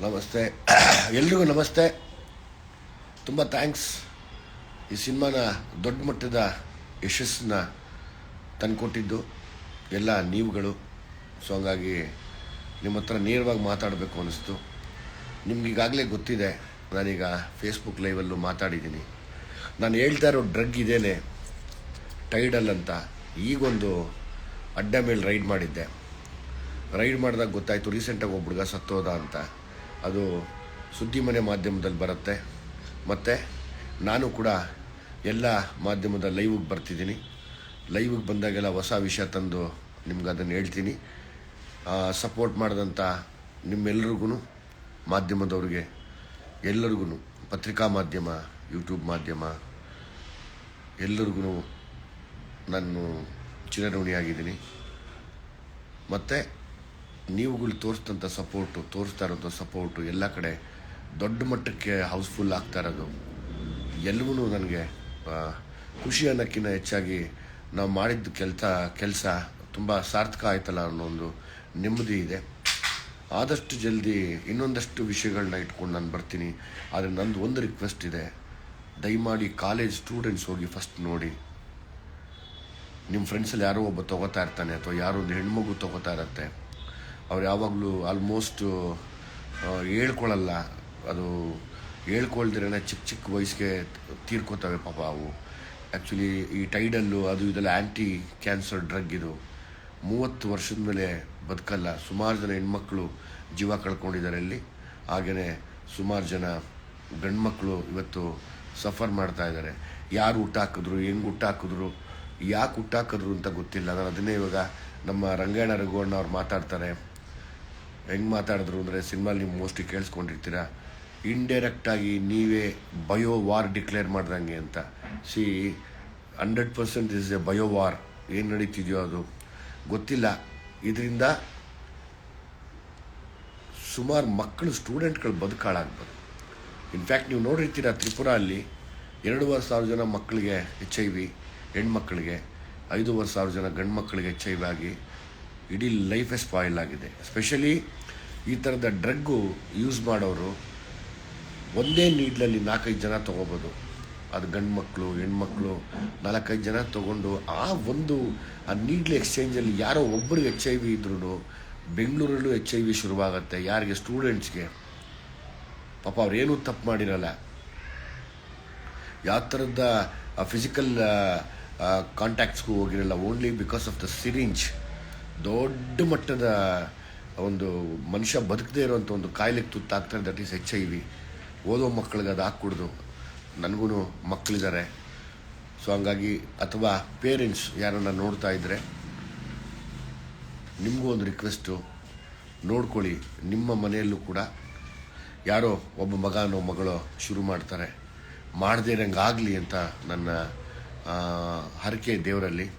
ನಮಸ್ತೆ. ಎಲ್ರಿಗೂ ನಮಸ್ತೆ. ತುಂಬ ಥ್ಯಾಂಕ್ಸ್. ಈ ಸಿನಿಮಾನ ದೊಡ್ಡ ಮಟ್ಟದ ಯಶಸ್ಸನ್ನ ತಂದುಕೊಟ್ಟಿದ್ದು ಎಲ್ಲ ನೀವುಗಳು. ಸೊ ಹಂಗಾಗಿ ನಿಮ್ಮ ಹತ್ರ ನೇರವಾಗಿ ಮಾತಾಡಬೇಕು ಅನ್ನಿಸ್ತು. ನಿಮಗೀಗಾಗಲೇ ಗೊತ್ತಿದೆ, ನಾನೀಗ ಫೇಸ್ಬುಕ್ ಲೈವಲ್ಲೂ ಮಾತಾಡಿದ್ದೀನಿ. ನಾನು ಹೇಳ್ತಾ ಇರೋ ಡ್ರಗ್ ಇದೇನೆ ಟೈಡಲ್ ಅಂತ. ಈಗೊಂದು ಅಡ್ಡ ಮೇಲೆ ರೈಡ್ ಮಾಡಿದ್ದೆ. ರೈಡ್ ಮಾಡಿದಾಗ ಗೊತ್ತಾಯಿತು ರೀಸೆಂಟಾಗಿ ಒಬ್ಬ ಹುಡುಗ ಸತ್ತೋದ ಅಂತ. ಅದು ಸುದ್ದಿ ಮನೆ ಮಾಧ್ಯಮದಲ್ಲಿ ಬರುತ್ತೆ. ಮತ್ತು ನಾನು ಕೂಡ ಎಲ್ಲ ಮಾಧ್ಯಮದ ಲೈವಿಗೆ ಬರ್ತಿದ್ದೀನಿ. ಲೈವಿಗೆ ಬಂದಾಗೆಲ್ಲ ಹೊಸ ವಿಷಯ ತಂದು ನಿಮ್ಗೆ ಅದನ್ನು ಹೇಳ್ತೀನಿ. ಸಪೋರ್ಟ್ ಮಾಡಿದಂಥ ನಿಮ್ಮೆಲ್ರಿಗೂ ಮಾಧ್ಯಮದವ್ರಿಗೆ ಎಲ್ಲರಿಗೂ ಪತ್ರಿಕಾ ಮಾಧ್ಯಮ, ಯೂಟ್ಯೂಬ್ ಮಾಧ್ಯಮ ಎಲ್ಲರಿಗೂ ನಾನು ಚಿರಋಣಿಯಾಗಿದ್ದೀನಿ. ಮತ್ತು ನೀವುಗಳು ತೋರಿಸಿದಂಥ ಸಪೋರ್ಟು ತೋರಿಸ್ತಾ ಇರೋದು ಸಪೋರ್ಟು ಎಲ್ಲ ಕಡೆ ದೊಡ್ಡ ಮಟ್ಟಕ್ಕೆ ಹೌಸ್ಫುಲ್ ಆಗ್ತಾ ಇರೋದು. ಎಲ್ಲವೂ ನನಗೆ ಖುಷಿ ಅನ್ನೋಕ್ಕಿಂತ ಹೆಚ್ಚಾಗಿ ನಾವು ಮಾಡಿದ್ದ ಕೆಲಸ ಕೆಲಸ ತುಂಬ ಸಾರ್ಥಕ ಆಯ್ತಲ್ಲ ಅನ್ನೋ ಒಂದು ನೆಮ್ಮದಿ ಇದೆ. ಆದಷ್ಟು ಜಲ್ದಿ ಇನ್ನೊಂದಷ್ಟು ವಿಷಯಗಳನ್ನ ಇಟ್ಕೊಂಡು ನಾನು ಬರ್ತೀನಿ. ಆದರೆ ನಂದು ಒಂದು ರಿಕ್ವೆಸ್ಟ್ ಇದೆ. ದಯಮಾಡಿ ಕಾಲೇಜ್ ಸ್ಟೂಡೆಂಟ್ಸ್ ಹೋಗಿ ಫಸ್ಟ್ ನೋಡಿ. ನಿಮ್ಮ ಫ್ರೆಂಡ್ಸಲ್ಲಿ ಯಾರೋ ಒಬ್ಬ ತೊಗೋತಾ ಇರ್ತಾನೆ ಅಥವಾ ಯಾರೋ ಒಂದು ಹೆಣ್ಮಗು ತೊಗೋತಾ ಇರತ್ತೆ. ಅವ್ರು ಯಾವಾಗಲೂ ಆಲ್ಮೋಸ್ಟ್ ಹೇಳ್ಕೊಳ್ಳಲ್ಲ ಅದು ಹೇಳ್ಕೊಳ್ದಿರೇ ಚಿಕ್ಕ ಚಿಕ್ಕ ವಯಸ್ಸಿಗೆ ತೀರ್ಕೋತವೆ ಪಾಪ ಅವು. ಆ್ಯಕ್ಚುಲಿ ಈ ಟೈಡಲ್ಲು ಅದು ಇದೆಲ್ಲ ಆ್ಯಂಟಿ ಕ್ಯಾನ್ಸರ್ ಡ್ರಗ್ ಇದು. ಮೂವತ್ತು ವರ್ಷದ ಮೇಲೆ ಬದುಕಲ್ಲ. ಸುಮಾರು ಜನ ಹೆಣ್ಮಕ್ಳು ಜೀವ ಕಳ್ಕೊಂಡಿದ್ದಾರೆ ಅಲ್ಲಿ. ಹಾಗೆಯೇ ಸುಮಾರು ಜನ ಗಂಡ್ಮಕ್ಳು ಇವತ್ತು ಸಫರ್ ಮಾಡ್ತಾ ಇದ್ದಾರೆ. ಯಾರು ಹುಟ್ಟಾಕಿದ್ರು ಹೆಂಗೆ ಹುಟ್ಟಾಕಿದ್ರು ಯಾಕೆ ಹುಟ್ಟಾಕಿದ್ರು ಅಂತ ಗೊತ್ತಿಲ್ಲ. ನಾನು ಅದನ್ನೇ ಇವಾಗ ನಮ್ಮ ರಂಗಾಯಣ ರಘುವಣ್ಣ ಅವ್ರು ಮಾತಾಡ್ತಾರೆ. ಹೆಂಗೆ ಮಾತಾಡಿದ್ರು ಅಂದರೆ ಸಿನಿಮಾಲಿ ನೀವು ಮೋಸ್ಟ್ಲಿ ಕೇಳಿಸ್ಕೊಂಡಿರ್ತೀರ? ಇಂಡೈರೆಕ್ಟಾಗಿ ನೀವೇ ಬಯೋ ವಾರ್ ಡಿಕ್ಲೇರ್ ಮಾಡ್ದಂಗೆ ಅಂತ. See, hundred percent is a bio war. ಏನು ನಡೀತಿದೆಯೋ ಅದು? ಗೊತ್ತಿಲ್ಲ. ಇದರಿಂದ ಸುಮಾರು ಮಕ್ಕಳು, ಸ್ಟೂಡೆಂಟ್ಗಳು ಬದುಕಾಳಾಗ್ಬೋದು ಇನ್ಫ್ಯಾಕ್ಟ್ ನೀವು ನೋಡಿರ್ತೀರ ತ್ರಿಪುರ ಅಲ್ಲಿ ಎರಡೂವರೆ ಸಾವಿರ ಜನ ಮಕ್ಕಳಿಗೆ ಎಚ್ ಐ ವಿ ಹೆಣ್ಮಕ್ಳಿಗೆ ಐದೂವರೆ ಸಾವಿರ ಜನ ಗಂಡು ಮಕ್ಕಳಿಗೆ ಎಚ್ ಐ ವಿ ಆಗಿ ಇಡೀ ಲೈಫೇ ಸ್ಪಾಯಿಲ್ ಆಗಿದೆ. ಎಸ್ಪೆಷಲಿ ಈ ಥರದ ಡ್ರಗ್ಗು ಯೂಸ್ ಮಾಡೋರು ಒಂದೇ ನೀಡ್ಲಲ್ಲಿ ನಾಲ್ಕೈದು ಜನ ತೊಗೋಬೋದು. ಅದು ಗಂಡು ಮಕ್ಕಳು ಹೆಣ್ಮಕ್ಳು ನಾಲ್ಕೈದು ಜನ ತೊಗೊಂಡು ಆ ಒಂದು, ಆ ನೀಡ್ಲಿ ಎಕ್ಸ್ಚೇಂಜಲ್ಲಿ ಯಾರೋ ಒಬ್ಬರು ಎಚ್ ಐ ವಿ ಇದ್ರೂ ಬೆಂಗಳೂರಲ್ಲೂ ಎಚ್ ಐ ವಿ ಶುರುವಾಗುತ್ತೆ. ಯಾರಿಗೆ? ಸ್ಟೂಡೆಂಟ್ಸ್ಗೆ ಪಾಪ ಅವ್ರೇನೂ ತಪ್ಪು ಮಾಡಿರಲ್ಲ. ಯಾವ ಥರದ ಫಿಸಿಕಲ್ ಕಾಂಟ್ಯಾಕ್ಟ್ಸ್ಗೂ ಹೋಗಿರಲ್ಲ. Only because of the syringe ದೊಡ್ಡ ಮಟ್ಟದ ಒಂದು ಮನುಷ್ಯ ಬದುಕದೇ ಇರೋವಂಥ ಒಂದು ಕಾಯಿಲೆಗೆ ತುತ್ತಾಗ್ತಾರೆ ದಟ್ ಈಸ್ ಹೆಚ್ ಐ ಓದೋ ಮಕ್ಕಳಿಗೆ ಅದು ಹಾಕ್ಕೊಡ್ದು ನನಗೂ ಮಕ್ಕಳಿದ್ದಾರೆ ಸೊ ಹಂಗಾಗಿ ಅಥವಾ ಪೇರೆಂಟ್ಸ್ ಯಾರನ್ನ ನೋಡ್ತಾ ಇದ್ದರೆ ನಿಮಗೂ ಒಂದು ರಿಕ್ವೆಸ್ಟು ನೋಡ್ಕೊಳ್ಳಿ. ನಿಮ್ಮ ಮನೆಯಲ್ಲೂ ಕೂಡ ಯಾರೋ ಒಬ್ಬ ಮಗನೋ ಮಗಳೋ ಶುರು ಮಾಡ್ತಾರೆ. ಮಾಡದೇ ಇರಂಗಾಗಲಿ ಅಂತ ನನ್ನ ಹರಕೆ ದೇವರಲ್ಲಿ.